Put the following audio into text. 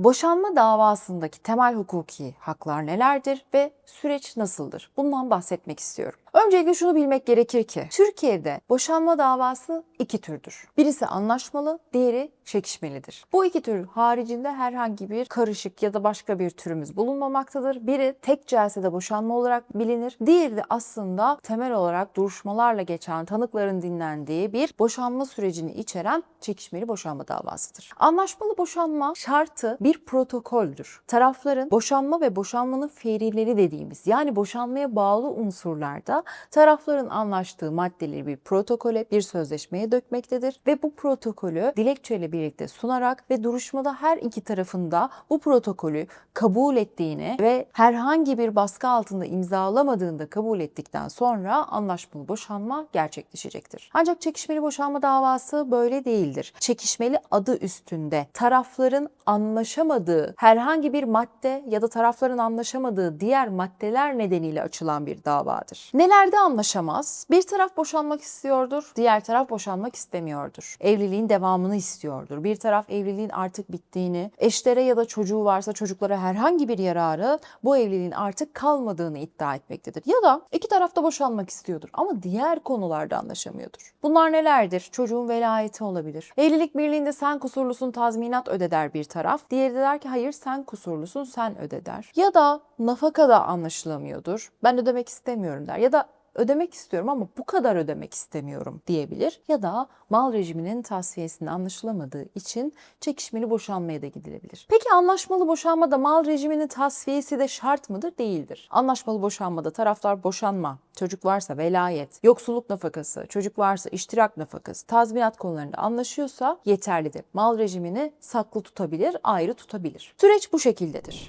Boşanma davasındaki temel hukuki haklar nelerdir ve süreç nasıldır? Bundan bahsetmek istiyorum. Öncelikle şunu bilmek gerekir ki Türkiye'de boşanma davası iki türdür. Birisi anlaşmalı, diğeri çekişmelidir. Bu iki tür haricinde herhangi bir karışık ya da başka bir türümüz bulunmamaktadır. Biri tek celsede boşanma olarak bilinir. Diğeri de aslında temel olarak duruşmalarla geçen tanıkların dinlendiği bir boşanma sürecini içeren çekişmeli boşanma davasıdır. Anlaşmalı boşanma şartı bir protokoldür. Tarafların boşanma ve boşanmanın fiilleri dediğimiz yani boşanmaya bağlı unsurlarda tarafların anlaştığı maddeleri bir protokole, bir sözleşmeye dökmektedir ve bu protokolü dilekçeyle birlikte sunarak ve duruşmada her iki tarafında bu protokolü kabul ettiğini ve herhangi bir baskı altında imzalamadığını da kabul ettikten sonra anlaşmalı boşanma gerçekleşecektir. Ancak çekişmeli boşanma davası böyle değildir. Çekişmeli adı üstünde tarafların anlaşamadığı herhangi bir madde ya da tarafların anlaşamadığı diğer maddeler nedeniyle açılan bir davadır. Nelerde anlaşamaz? Bir taraf boşanmak istiyordur, diğer taraf boşanmak istemiyordur. Evliliğin devamını istiyordur. Bir taraf evliliğin artık bittiğini, eşlere ya da çocuğu varsa çocuklara herhangi bir yararı bu evliliğin artık kalmadığını iddia etmektedir. Ya da iki taraf da boşanmak istiyordur ama diğer konularda anlaşamıyordur. Bunlar nelerdir? Çocuğun velayeti olabilir. Evlilik birliğinde sen kusurlusun tazminat öde der bir taraf. Diğeri de der ki hayır sen kusurlusun sen öde der. Ya da nafaka da anlaşılamıyordur. Ben ödemek istemiyorum der. Ya da ödemek istiyorum ama bu kadar ödemek istemiyorum diyebilir. Ya da mal rejiminin tasfiyesinin anlaşılamadığı için çekişmeli boşanmaya da gidilebilir. Peki anlaşmalı boşanmada mal rejiminin tasfiyesi de şart mıdır? Değildir. Anlaşmalı boşanmada taraflar boşanma, çocuk varsa velayet, yoksulluk nafakası, çocuk varsa iştirak nafakası, tazminat konularında anlaşıyorsa yeterlidir. Mal rejimini saklı tutabilir, ayrı tutabilir. Süreç bu şekildedir.